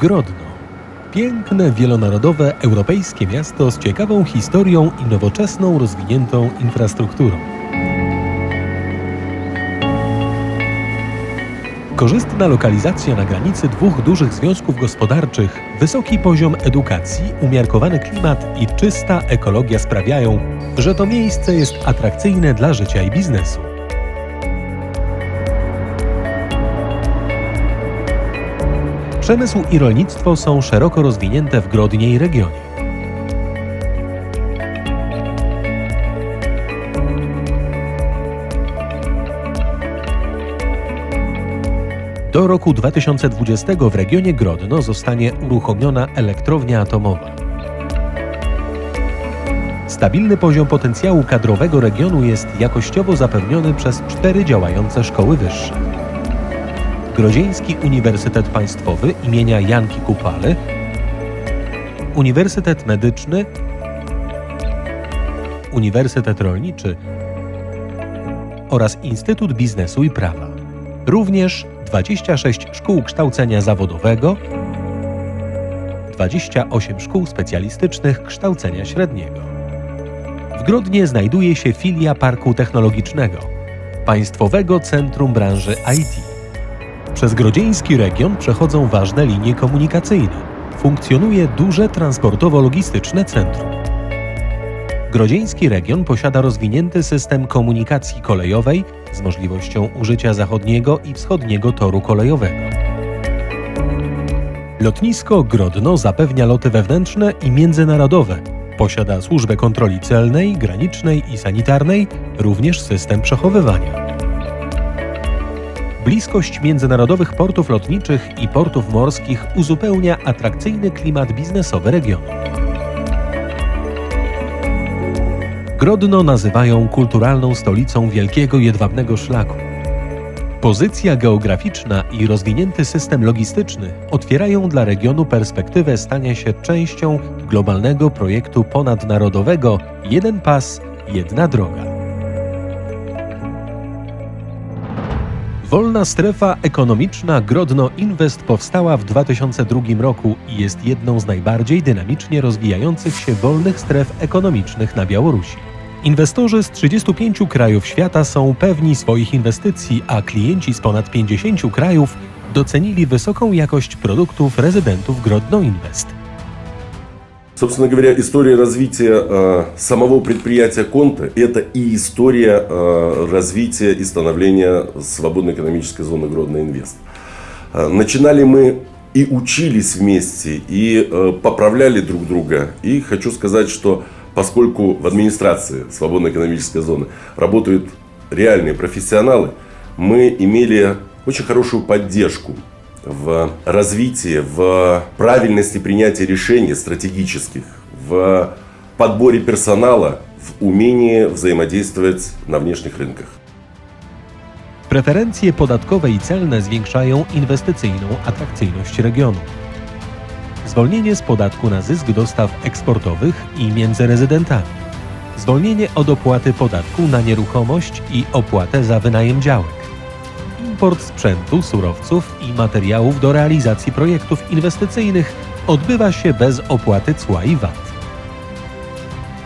Grodno. Piękne, wielonarodowe, europejskie miasto z ciekawą historią i nowoczesną, rozwiniętą infrastrukturą. Korzystna lokalizacja na granicy dwóch dużych związków gospodarczych, wysoki poziom edukacji, umiarkowany klimat i czysta ekologia sprawiają, że to miejsce jest atrakcyjne dla życia i biznesu. Przemysł i rolnictwo są szeroko rozwinięte w Grodnie i regionie. Do roku 2020 w regionie Grodno zostanie uruchomiona elektrownia atomowa. Stabilny poziom potencjału kadrowego regionu jest jakościowo zapewniony przez cztery działające szkoły wyższe. Grodzieński Uniwersytet Państwowy imienia Janki Kupaly, Uniwersytet Medyczny, Uniwersytet Rolniczy oraz Instytut Biznesu i Prawa. Również 26 szkół kształcenia zawodowego, 28 szkół specjalistycznych kształcenia średniego. W Grodnie znajduje się filia Parku Technologicznego, Państwowego Centrum Branży IT. Przez grodzieński region przechodzą ważne linie komunikacyjne. Funkcjonuje duże transportowo-logistyczne centrum. Grodzieński region posiada rozwinięty system komunikacji kolejowej z możliwością użycia zachodniego i wschodniego toru kolejowego. Lotnisko Grodno zapewnia loty wewnętrzne i międzynarodowe. Posiada służbę kontroli celnej, granicznej i sanitarnej, również system przechowywania. Bliskość międzynarodowych portów lotniczych i portów morskich uzupełnia atrakcyjny klimat biznesowy regionu. Grodno nazywają kulturalną stolicą Wielkiego Jedwabnego Szlaku. Pozycja geograficzna i rozwinięty system logistyczny otwierają dla regionu perspektywę stania się częścią globalnego projektu ponadnarodowego Jeden Pas, Jedna Droga. Wolna strefa ekonomiczna Grodno Invest powstała w 2002 roku i jest jedną z najbardziej dynamicznie rozwijających się wolnych stref ekonomicznych na Białorusi. Inwestorzy z 35 krajów świata są pewni swoich inwestycji, a klienci z ponad 50 krajów docenili wysoką jakość produktów rezydentów Grodno Invest. Собственно говоря, история развития э, самого предприятия Конте – это и история э, развития и становления свободной экономической зоны Гродно Инвест. Э, начинали мы и учились вместе, и э, поправляли друг друга. И хочу сказать, что поскольку в администрации свободной экономической зоны работают реальные профессионалы, мы имели очень хорошую поддержку в развитии, в правильности принятия решений стратегических, в подборе персонала, в умении взаимодействовать на внешних рынках. Preferencje podatkowe i celne zwiększają inwestycyjną atrakcyjność regionu. Zwolnienie z podatku na zysk dostaw eksportowych i między rezydentami. Zwolnienie od opłaty podatku na nieruchomość i opłatę za wynajem działek. Import sprzętu, surowców i materiałów do realizacji projektów inwestycyjnych odbywa się bez opłaty cła i VAT.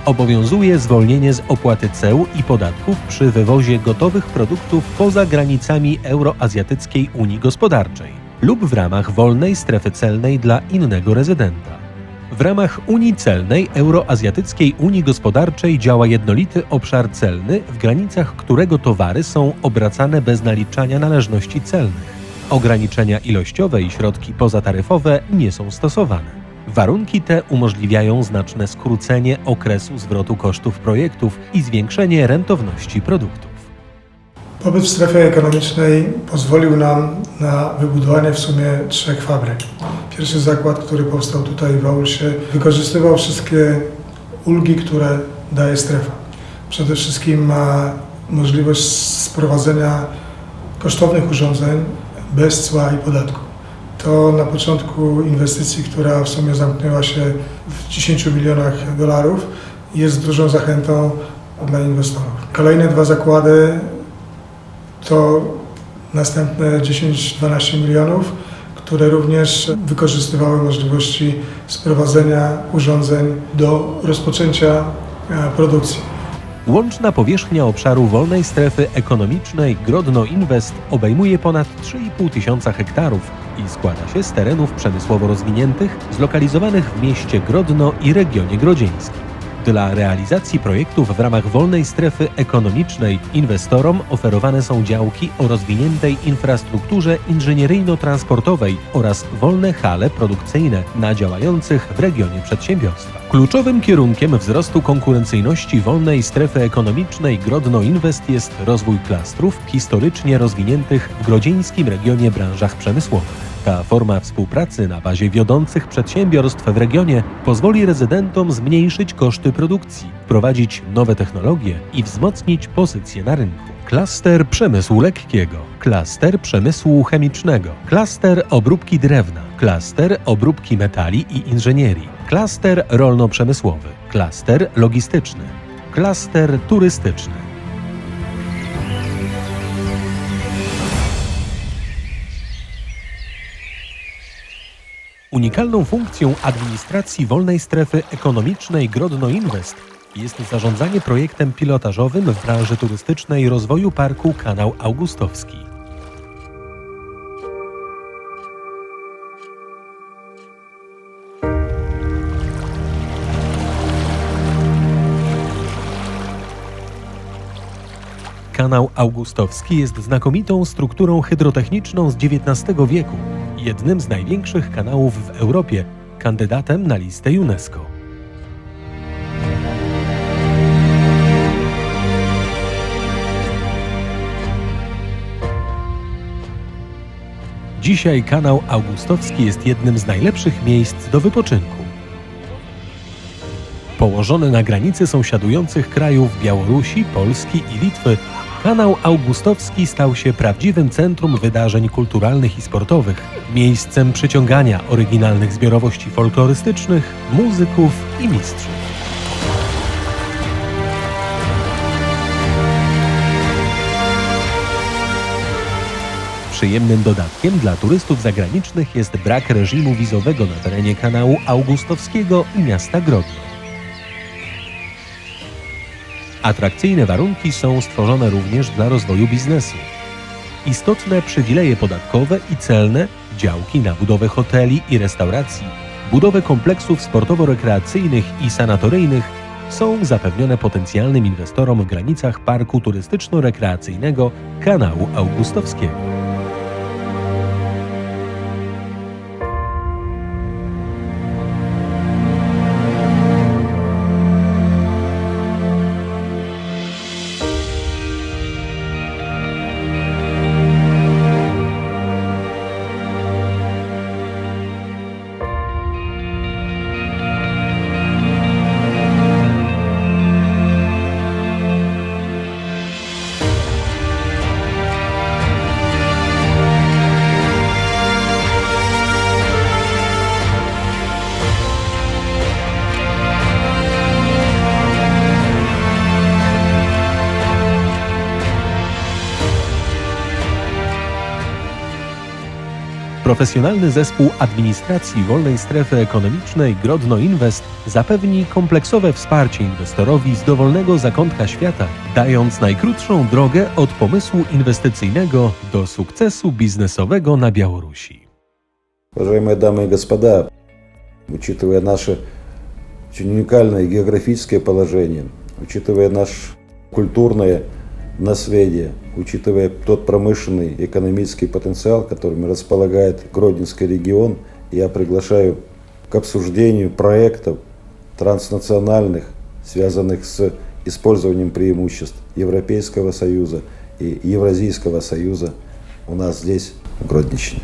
Obowiązuje zwolnienie z opłaty ceł i podatków przy wywozie gotowych produktów poza granicami Euroazjatyckiej Unii Gospodarczej lub w ramach wolnej strefy celnej dla innego rezydenta. W ramach Unii Celnej Euroazjatyckiej Unii Gospodarczej działa jednolity obszar celny, w granicach którego towary są obracane bez naliczania należności celnych. Ograniczenia ilościowe i środki pozataryfowe nie są stosowane. Warunki te umożliwiają znaczne skrócenie okresu zwrotu kosztów projektów i zwiększenie rentowności produktów. Pobyt w strefie ekonomicznej pozwolił nam na wybudowanie w sumie trzech fabryk. Pierwszy zakład, który powstał tutaj w Aulsie, wykorzystywał wszystkie ulgi, które daje strefa. Przede wszystkim ma możliwość sprowadzenia kosztownych urządzeń bez cła i podatku. To na początku inwestycji, która w sumie zamknęła się w 10 milionach dolarów, jest dużą zachętą dla inwestorów. Kolejne dwa zakłady to następne 10-12 milionów, które również wykorzystywały możliwości sprowadzenia urządzeń do rozpoczęcia e, produkcji. Łączna powierzchnia obszaru wolnej strefy ekonomicznej Grodno Invest obejmuje ponad 3,5 tysiąca hektarów i składa się z terenów przemysłowo rozwiniętych, zlokalizowanych w mieście Grodno i regionie grodzieńskim. Dla realizacji projektów w ramach wolnej strefy ekonomicznej inwestorom oferowane są działki o rozwiniętej infrastrukturze inżynieryjno-transportowej oraz wolne hale produkcyjne na działających w regionie przedsiębiorstwach. Kluczowym kierunkiem wzrostu konkurencyjności wolnej strefy ekonomicznej Grodno Invest jest rozwój klastrów historycznie rozwiniętych w grodzieńskim regionie branżach przemysłowych. Ta forma współpracy na bazie wiodących przedsiębiorstw w regionie pozwoli rezydentom zmniejszyć koszty produkcji, wprowadzić nowe technologie i wzmocnić pozycję na rynku. Klaster przemysłu lekkiego, klaster przemysłu chemicznego, klaster obróbki drewna, klaster obróbki metali i inżynierii, klaster rolno-przemysłowy, klaster logistyczny, klaster turystyczny. Unikalną funkcją administracji wolnej strefy ekonomicznej Grodno Invest jest zarządzanie projektem pilotażowym w branży turystycznej rozwoju parku Kanał Augustowski. Kanał Augustowski jest znakomitą strukturą hydrotechniczną z XIX wieku, jednym z największych kanałów w Europie, kandydatem na listę UNESCO. Dzisiaj kanał Augustowski jest jednym z najlepszych miejsc do wypoczynku. Położony na granicy sąsiadujących krajów Białorusi, Polski i Litwy, kanał Augustowski stał się prawdziwym centrum wydarzeń kulturalnych i sportowych, miejscem przyciągania oryginalnych zbiorowości folklorystycznych, muzyków i mistrzów. Przyjemnym dodatkiem dla turystów zagranicznych jest brak reżimu wizowego na terenie kanału Augustowskiego i miasta Grodno. Atrakcyjne warunki są stworzone również dla rozwoju biznesu. Istotne przywileje podatkowe i celne, działki na budowę hoteli i restauracji, budowę kompleksów sportowo-rekreacyjnych i sanatoryjnych są zapewnione potencjalnym inwestorom w granicach Parku Turystyczno-Rekreacyjnego Kanału Augustowskiego. Profesjonalny zespół administracji wolnej strefy ekonomicznej Grodno Invest zapewni kompleksowe wsparcie inwestorowi z dowolnego zakątka świata, dając najkrótszą drogę od pomysłu inwestycyjnego do sukcesu biznesowego na Białorusi. Уважаемые дамы и господа, учитывая наше очень уникальное географическое положение, учитывая наше культурное наследие, учитывая тот промышленный экономический потенциал, которым располагает Гродненский регион, я приглашаю к обсуждению проектов транснациональных, связанных с использованием преимуществ Европейского Союза и Евразийского Союза у нас здесь, в Гродненщине.